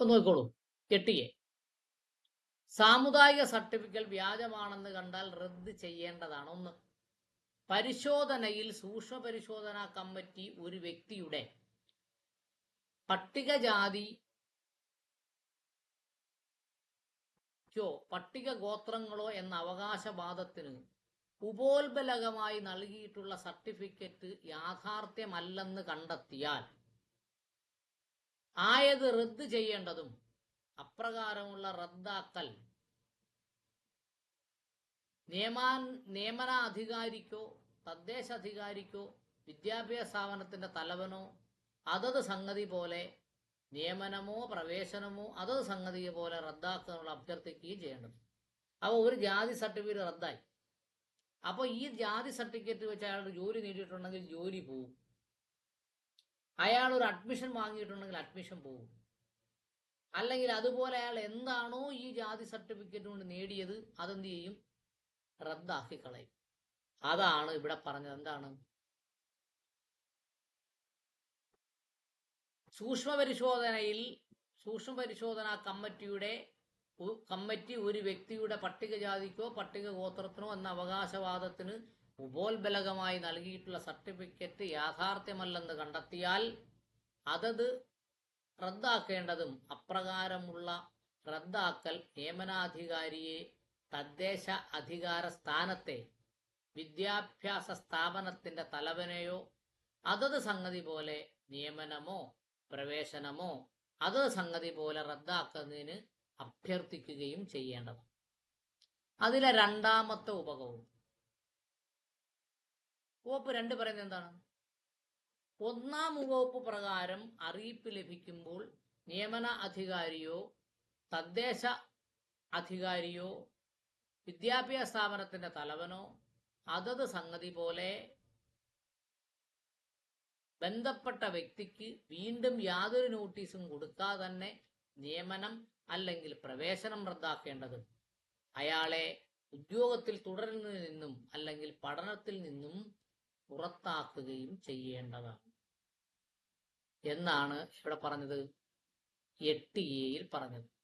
ഒന്ന് നോക്കിക്കോളൂ കെട്ടിയെ. സാമുദായിക സർട്ടിഫിക്കറ്റ് വ്യാജമാണെന്ന് കണ്ടാൽ റദ്ദ് ചെയ്യേണ്ടതാണ്. ഒന്ന് പരിശോധനയിൽ സൂക്ഷ്മ പരിശോധനാ കമ്മിറ്റി ഒരു വ്യക്തിയുടെ പട്ടികജാതി ോ പട്ടിക ഗോത്രങ്ങളോ എന്ന അവകാശവാദത്തിന് ഉപോത്ബലകമായി നൽകിയിട്ടുള്ള സർട്ടിഫിക്കറ്റ് യാഥാർത്ഥ്യമല്ലെന്ന് കണ്ടെത്തിയാൽ ആയത് റദ്ദ് ചെയ്യേണ്ടതും അപ്രകാരമുള്ള റദ്ദാക്കൽ. നിയമാൻ നിയമനാധികാരിക്കോ തദ്ദേശ അധികാരിക്കോ വിദ്യാഭ്യാസ സ്ഥാപനത്തിന്റെ തലവനോ അതത് സംഗതി പോലെ നിയമനമോ പ്രവേശനമോ അതത് സംഗതി പോലെ റദ്ദാക്കാനുള്ള അഭ്യർത്ഥിക്കുകയും ചെയ്യേണ്ടത്. അപ്പോൾ ഒരു ജാതി സർട്ടിഫിക്കറ്റ് റദ്ദായി. അപ്പോൾ ഈ ജാതി സർട്ടിഫിക്കറ്റ് വെച്ച് അയാളുടെ ജോലി നേടിയിട്ടുണ്ടെങ്കിൽ ജോലി പോവും. അയാൾ ഒരു അഡ്മിഷൻ വാങ്ങിയിട്ടുണ്ടെങ്കിൽ അഡ്മിഷൻ പോകും അല്ലെങ്കിൽ അതുപോലെ അയാൾ എന്താണോ ഈ ജാതി സർട്ടിഫിക്കറ്റ് കൊണ്ട് നേടിയത് അതെന്ത് ചെയ്യും? റദ്ദാക്കി കളയും. അതാണ് ഇവിടെ പറഞ്ഞത്. എന്താണ്? സൂക്ഷ്മ പരിശോധനയിൽ സൂക്ഷ്മ പരിശോധനാ കമ്മിറ്റിയുടെ കമ്മിറ്റി ഒരു വ്യക്തിയുടെ പട്ടികജാതിക്കോ പട്ടിക ഗോത്രത്തിനോ എന്ന അവകാശവാദത്തിന് ഉപോത്ബലകമായി നൽകിയിട്ടുള്ള സർട്ടിഫിക്കറ്റ് യാഥാർത്ഥ്യമല്ലെന്ന് കണ്ടെത്തിയാൽ അതത് റദ്ദാക്കേണ്ടതും അപ്രകാരമുള്ള റദ്ദാക്കൽ നിയമനാധികാരിയെ തദ്ദേശ അധികാര സ്ഥാനത്തെ വിദ്യാഭ്യാസ സ്ഥാപനത്തിന്റെ തലവനെയോ അതത് സംഗതി പോലെ നിയമനമോ പ്രവേശനമോ അതത് സംഗതി പോലെ റദ്ദാക്കുന്നതിന് അഭ്യർത്ഥിക്കുകയും ചെയ്യേണ്ടത് അതിലെ രണ്ടാമത്തെ ഉപകവും വകുപ്പ് രണ്ട് പറയുന്നത് എന്താണ്? ഒന്നാം വകുപ്പ് പ്രകാരം അറിയിപ്പ് ലഭിക്കുമ്പോൾ നിയമന അധികാരിയോ തദ്ദേശ അധികാരിയോ വിദ്യാഭ്യാസ സ്ഥാപനത്തിന്റെ തലവനോ അതത് സംഗതി പോലെ ബന്ധപ്പെട്ട വ്യക്തിക്ക് വീണ്ടും യാതൊരു നോട്ടീസും കൊടുക്കാതെ തന്നെ നിയമനം അല്ലെങ്കിൽ പ്രവേശനം റദ്ദാക്കേണ്ടത് അയാളെ ഉദ്യോഗത്തിൽ തുടരുന്നതിൽ നിന്നും അല്ലെങ്കിൽ പഠനത്തിൽ നിന്നും പുറത്താക്കുകയും ചെയ്യേണ്ടതാണ്. എന്നാണ് ഇവിടെ പറഞ്ഞത്. എട്ട് എയിൽ പറഞ്ഞത്.